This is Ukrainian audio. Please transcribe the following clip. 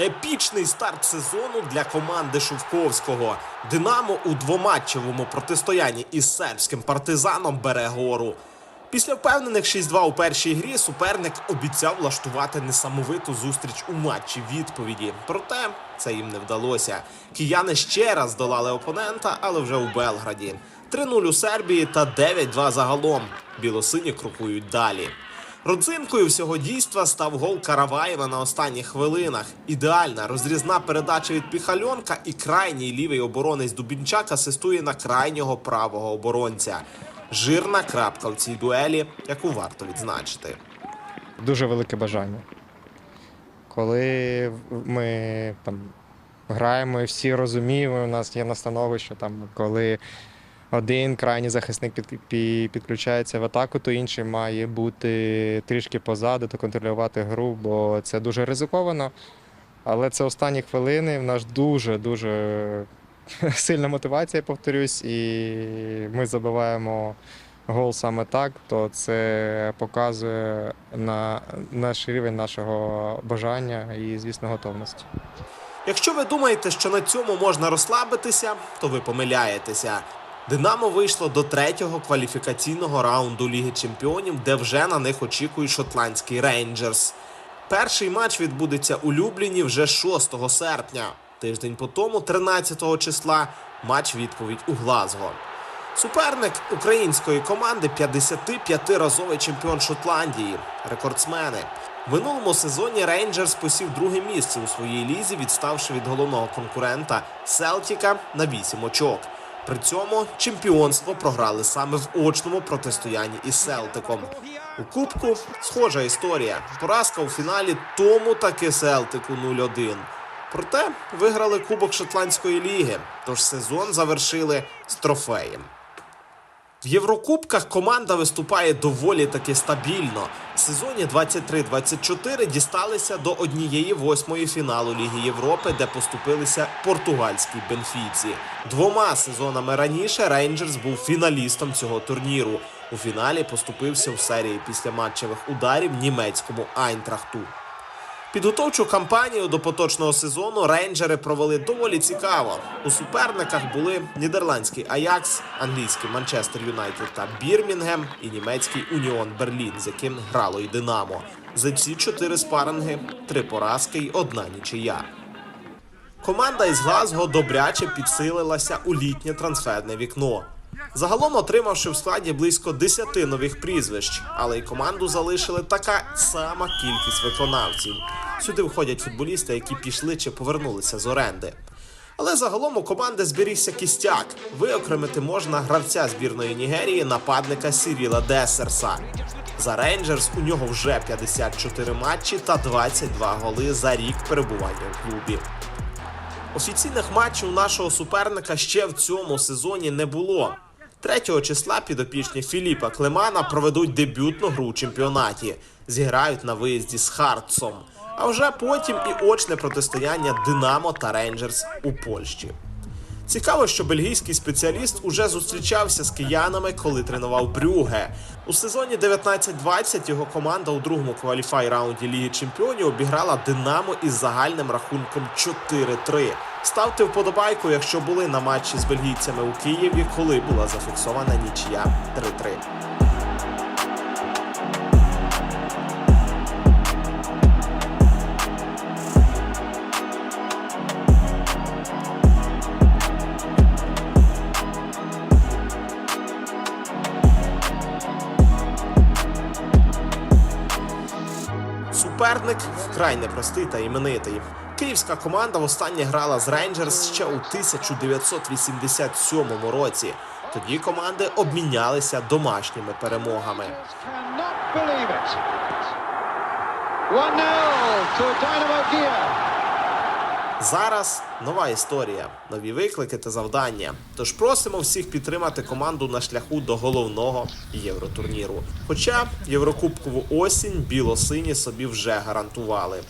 Епічний старт сезону для команди Шовковського. Динамо у двоматчевому протистоянні із сербським партизаном бере гору. Після впевнених 6-2 у першій грі суперник обіцяв влаштувати несамовиту зустріч у матчі відповіді. Проте це їм не вдалося. Кияни ще раз долали опонента, але вже у Белграді. 3-0 у Сербії та 9-2 загалом. Білосині крокують далі. Родзинкою всього дійства став гол Караваєва на останніх хвилинах. Ідеальна розрізна передача від Піхальонка і крайній лівий оборонець Дубінчак асистує на крайнього правого оборонця. Жирна крапка в цій дуелі, яку варто відзначити. дуже велике бажання. Коли ми там граємо і всі розуміємо, у нас є настанови, що там, коли один крайній захисник під, пі- підключається в атаку, то інший має бути трішки позаду та контролювати гру, бо це дуже ризиковано. Але це останні хвилини. В нас дуже-дуже сильна мотивація, повторюсь, і ми забиваємо гол саме так, то це показує на наш рівень нашого бажання і, звісно, готовності. Якщо ви думаєте, що на цьому можна розслабитися, то ви помиляєтеся. Динамо вийшло до третього кваліфікаційного раунду Ліги Чемпіонів, де вже на них очікують шотландський Рейнджерс. Перший матч відбудеться у Любліні вже 6 серпня. Тиждень по тому, 13 числа, матч відповідь у Глазго. Суперник української команди 55-разовий чемпіон Шотландії, рекордсмени. В минулому сезоні Рейнджерс посів друге місце у своїй лізі, відставши від головного конкурента Селтіка на 8 очок. При цьому чемпіонство програли саме в очному протистоянні із Селтиком. У Кубку схожа історія. Поразка у фіналі тому таки Селтику 0-1. Проте виграли Кубок Шотландської ліги, тож сезон завершили з трофеєм. В Єврокубках команда виступає доволі таки стабільно. В сезоні 23-24 дісталися до однієї восьмої фіналу Ліги Європи, де поступилися португальській Бенфіці. Двома сезонами раніше Рейнджерс був фіналістом цього турніру. У фіналі поступився в серії після матчевих ударів німецькому Айнтрахту. Підготовчу кампанію до поточного сезону рейнджери провели доволі цікаво. У суперниках були нідерландський Аякс, англійський Манчестер Юнайтед та Бірмінгем і німецький Уніон Берлін, з яким грало й Динамо. За ці чотири спаринги три поразки й одна нічия. Команда із Глазго добряче підсилилася у літнє трансферне вікно. Загалом отримавши в складі близько 10 нових прізвищ, але й команду залишили така сама кількість виконавців. Сюди входять футболісти, які пішли чи повернулися з оренди. Але загалом у команди зберігся кістяк. Виокремити можна гравця збірної Нігерії, нападника Сіріла Десерса. За Рейнджерс у нього вже 54 матчі та 22 голи за рік перебування у клубі. Офіційних матчів нашого суперника ще в цьому сезоні не було. 3 числа підопічні Філіпа Клемана проведуть дебютну гру у чемпіонаті. Зіграють на виїзді з Хартсом. А вже потім і очне протистояння Динамо та Рейнджерс у Польщі. Цікаво, що бельгійський спеціаліст уже зустрічався з киянами, коли тренував Брюге. У сезоні 19-20 його команда у другому кваліфай раунді Ліги Чемпіонів обіграла Динамо із загальним рахунком 4-3. Ставте вподобайку, якщо були на матчі з бельгійцями у Києві, коли була зафіксована нічия 3-3. Суперник вкрай непростий та іменитий. Київська команда востаннє грала з Рейнджерс ще у 1987 році. Тоді команди обмінялися домашніми перемогами. 1-0 to Dynamo Kiev. Зараз нова історія, нові виклики та завдання. Тож просимо всіх підтримати команду на шляху до головного євротурніру. Хоча єврокубкову осінь біло-сині собі вже гарантували.